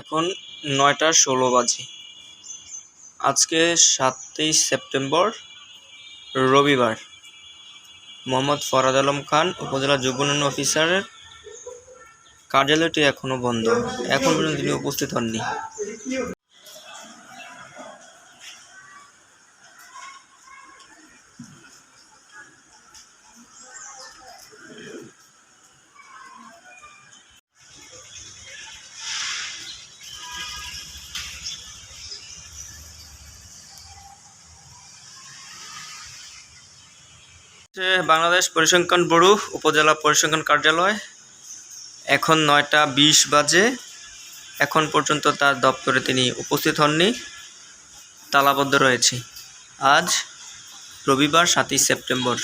এখন নয়টা ষোলো বাজে। আজকে সাতই সেপ্টেম্বর, রবিবার। মোহাম্মদ ফরাদ আলম খান, উপজেলা যুব উন্নয়ন অফিসারের কার্যালয়টি এখনও বন্ধ। এখন পর্যন্ত তিনি উপস্থিত হননি। হচ্ছে বাংলাদেশ পরিসংখ্যান ব্যুরো, উপজেলা পরিসংখ্যান কার্যালয়। এখন নয়টা বিশ বাজে। এখন পর্যন্ত তার দপ্তরে তিনি উপস্থিত হননি। তালাবদ্ধ রয়েছে। আজ রবিবার সাতই সেপ্টেম্বর।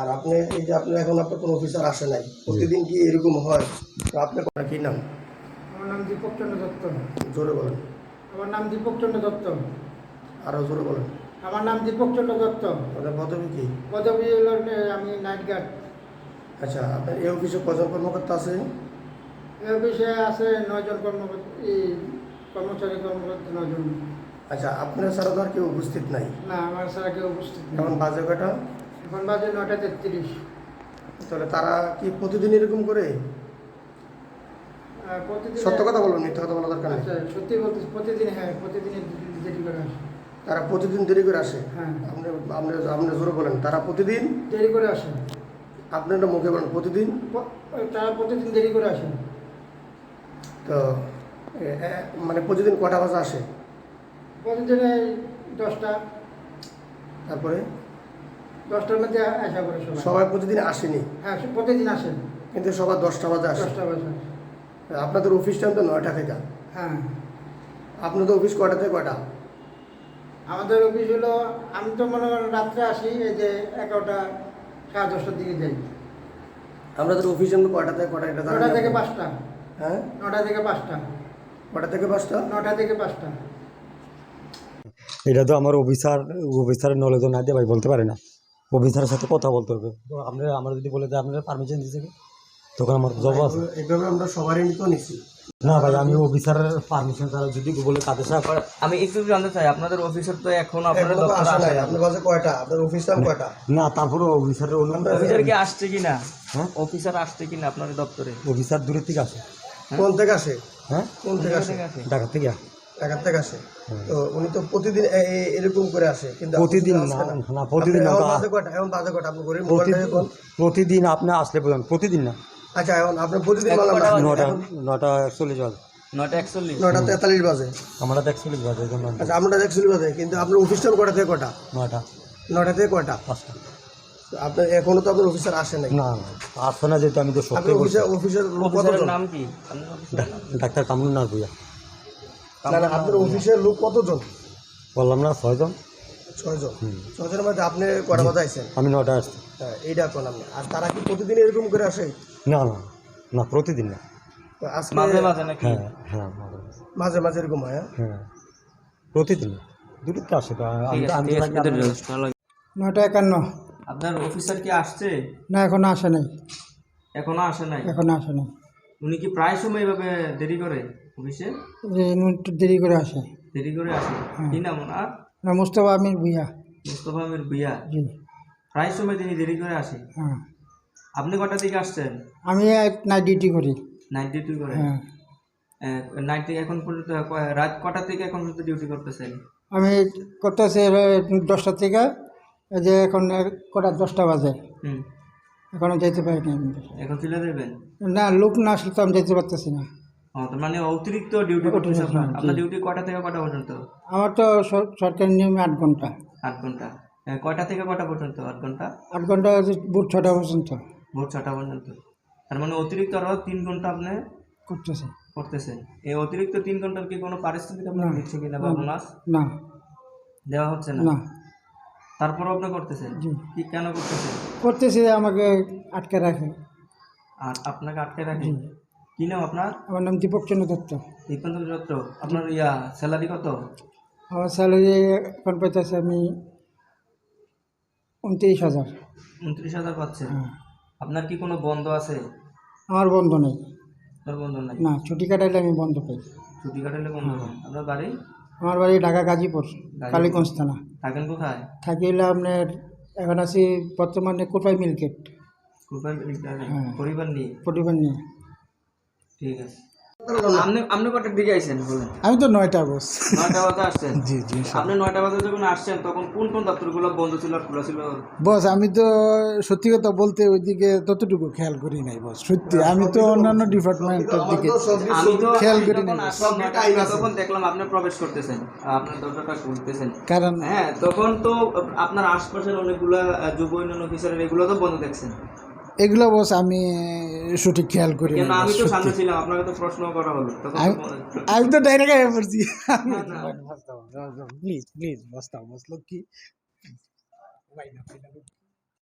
আর আপনি এই যে আপনি এখন আপনার কোনো অফিসার আসে নাই প্রতিদিন কি এরকম হয়? তো আপনি আপনার কি নাম? আমার নাম দীপক চন্দ্র দত্ত। জোরে বলেন। আমার নাম দীপক চন্দ্র দত্ত। আরও জোরে বলেন। আমার নাম দীপক চন্দ্র দত্ত। পদবি কি? পদবী হলো আমি নাইট গার্ড। আচ্ছা আপনার এই অফিসে কজন কর্মকর্তা আছে? এ বিষয়ে আছে নয়জন কর্মকর্তা এই কর্মচারী কর্মকর্তা নয়জন। আচ্ছা আপনার ছাড়া তো আর কেউ উপস্থিত নাই? না আমার ছাড়া কেউ উপস্থিত নেই। এখন বাজে কটা এখন বাজে নয়টা তেত্রিশ। তাহলে তারা কি প্রতিদিন এরকম করে? প্রতিদিন সত্য কথা বলবেন মিথ্যা কথা বলা দরকার নেই। আচ্ছা সত্যি বলতে প্রতিদিন হ্যাঁ প্রতিদিন দেরি করে আসে। তারা প্রতিদিন দেরি করে আসে? হ্যাঁ। আপনি আপনি আপনি জোরে বলেন তারা প্রতিদিন দেরি করে আসে। আপনার মুখে বলেন প্রতিদিন? তারা প্রতিদিন দেরি করে আসে তো মানে প্রতিদিন কটা বাজে আসে? প্রতিদিন দশটা। তারপরে? দশটার মধ্যে আসা করে সবাই। সবাই প্রতিদিন আসেনি? হ্যাঁ প্রতিদিন আসেন। কিন্তু সবার দশটা বাজে আসে। দশটা বাজে আপনাদের অফিস টাইম তো নয়টা থেকে। হ্যাঁ। আপনাদের অফিস কয়টা থেকে কয়টা? আমাদের অফিস হলো আমি তো মনে করেন রাত্রে আসি এই যে এগারোটা সাড়ে দশটার দিকে যাই। আপনাদের অফিস টাইম কয়টা থেকে কয়টা এটা নটা থেকে পাঁচটা। হ্যাঁ? নটা থেকে পাঁচটা। কয়টা থেকে পাঁচটা? নটা থেকে পাঁচটা। এটা তো আমার অফিসার অফিসারের নলেজ না দিয়ে ভাই বলতে পারে না। অফিসারের সাথে কথা বলতে হবে। তো আপনারা আমরা যদি বলে যে আপনারা পারমিশন দিয়েছে? তখন আমার জব আছে। এইভাবে আমরা সবারই নিতে নিছি। না ভাই আমি অফিসারের পারমিশন ছাড়া যদি বলে কাদের সাথে আমি একটু জানতে চাই আপনাদের অফিসার তো এখন আপনাদের আসে আসে না। আপনার কাছে কয়টা? আপনার অফিস টাইম কয়টা? না তারপরে অফিসারের অন্য অফিসার কি আসছে কিনা? হ্যাঁ? অফিসার আসছে কিনা আপনাদের দপ্তরে? অফিসার দূরের থেকে আসে। কোন থেকে আসে? হ্যাঁ? কোন থেকে আসে? ঢাকা থেকে। ঢাকার থেকে আসে। তো উনি তো প্রতিদিন এরকম করে আসে কিন্তু প্রতিদিন না, না, প্রতিদিন না, এখন বাজে এখন বাজে আপনি প্রতিদিন আপনি আসলে বলুন প্রতিদিন না। আচ্ছা এখন আপনি প্রতিদিন মালা নটা নটা একচল্লিশ বাজে। নয়টা একচল্লিশ। নটা তেতাল্লিশ বাজে। আমরা তো একচল্লিশ বাজে আচ্ছা আপনার একচল্লিশ বাজে কিন্তু আপনার অফিস টাইম কটা থেকে কটা? নটা। নটা থেকে পাঁচটা। আপনার এখনও তো আপনার অফিসার আসে নাই। না আসছে না যেহেতু আমি তো আপনার সত্যি অফিসার অফিসের নাম কি? ডাক্তার কামরুন নাথ ভুইয়া। না না আপনার অফিসের লোক কতজন? বললাম না ছয়জন। ছয়জন। হুম। ছয়জনের মধ্যে আপনি কটা কথা আইছেন আমি নটা আসছি। হ্যাঁ এইটা আপনি আর তারা কি প্রতিদিন এরকম করে আসে? না না না প্রতিদিন না। তো আজকে মাঝে মাঝে নাকি? হ্যাঁ হ্যাঁ মাঝে মাঝে। মাঝে মাঝে এরকম হয় হ্যাঁ? হ্যাঁ প্রতিদিন। আসে তো আমি ঠিক আছে, আমি ঠিক তো আছে, থাকি ভিতরে যাও, ভালো লাগে। নয়টা একান্ন। আপনার অফিসার কি আসছে? না এখনও আসে নাই। এখনও আসে নাই? এখনও আসে নাই। উনি কি প্রায় সময় এভাবে দেরি করে অফিসে? একটু দেরি করে আসে। দেরি করে আসে। কি নাম ওনার? না মুস্তফা আমির ভুইয়া। মুস্তফা আমির ভুইয়া। জি। প্রায় সময় তিনি দেরি করে আসে? হ্যাঁ। আপনি কটার দিকে আসছেন? আমি নাইট ডিউটি করি। নাইট ডিউটি করে? হ্যাঁ। নাইট থেকে এখন পর্যন্ত রাত কটা থেকে এখন পর্যন্ত ডিউটি করতেছেন? আমি করতেছি দশটা থেকে যে এখন কটা দশটা বাজে। হুম। এখনও যেতে পারিনি আমি এখন চলে যাবেন? না লোক না আসলে তো আমি যেতে পারতেছি না। তার মানে অতিরিক্ত ডিউটি করতেছে আপনার? হ্যাঁ, ডিউটি কটা থেকে কটা পর্যন্ত? আমার তো সর- সরকারি নিয়মে আট ঘণ্টা। আট ঘণ্টা। এ, কয়টা থেকে কটা পর্যন্ত আট ঘণ্টা? আট ঘণ্টা ভোর ছটা পর্যন্ত। ভোর ছটা পর্যন্ত। তার মানে অতিরিক্ত আরও তিন ঘণ্টা আপনি করতেছে। করতেছেন। এই অতিরিক্ত তিন ঘণ্টার কি কোনো পারিশ্রমিক আপনার দিচ্ছে কিনা বা বোনাস? না। দেওয়া হচ্ছে না? তারপরও আপনি করতেছেন? কি কেন করতেছেন? করতেছি আমাকে আটকে রাখে। আর আপনাকে আটকে রাখি? কি নাম আপনার? আমার নাম দীপক চন্দ্র দত্ত। দীপেন্দ্র দত্ত। আপনার ইয়া স্যালারি কত? আমার স্যালারি এখন পাইতেছে আমি উনত্রিশ হাজার। উনত্রিশ হাজার পাচ্ছেন। হ্যাঁ। আপনার কি কোনো বন্ধ আছে? আমার বন্ধ নেই। আপনার বন্ধ নেই? না ছুটি কাটাইলে আমি বন্ধ পাই। ছুটি কাটাইলে বন্ধ হয়। আপনার বাড়ি? আমার বাড়ি ঢাকা গাজীপুর কালীগঞ্জ থানা। থাকেন কোথায়? থাকি হলে আপনার এখন আছি বর্তমানে কোপাই মিলকেট হ্যাঁ। পরিবার নিয়ে? পরিবার নিয়ে। ঠিক আছে। আপনি আপনি কটার দিকে আইছেন বলেন? আমি তো নয়টা বস নয়টা বাজে আসছেন? জি জি আপনি নয়টা বাজে যখন আসছেন তখন কোন কোন দপ্তরগুলো বন্ধ ছিল আর খোলা ছিল? বস আমি তো সত্যি কথা বলতে ওইদিকে ততটুকু খেয়াল করি নাই বস। সত্যি আমি তো অন্যান্য ডিপার্টমেন্টের দিকে আমি তো খেয়াল করি নাই। তখন দেখলাম আপনি প্রবেশ করতেছেন আপনার দরজাটা খুলতেছেন। কারণ হ্যাঁ তখন তো আপনার আশপাশের অনেকগুলা যুব উন্নয়ন অফিসারের এগুলো তো বন্ধ দেখছেন। এগুলো বস আমি সঠিক খেয়াল করি আমি তো। সামনে ছিলাম আপনাকে তো প্রশ্ন করা হলো আমি তো ডাইরেক্ট আগে পড়ছি। প্লিজ প্লিজ বসতাম বসল কি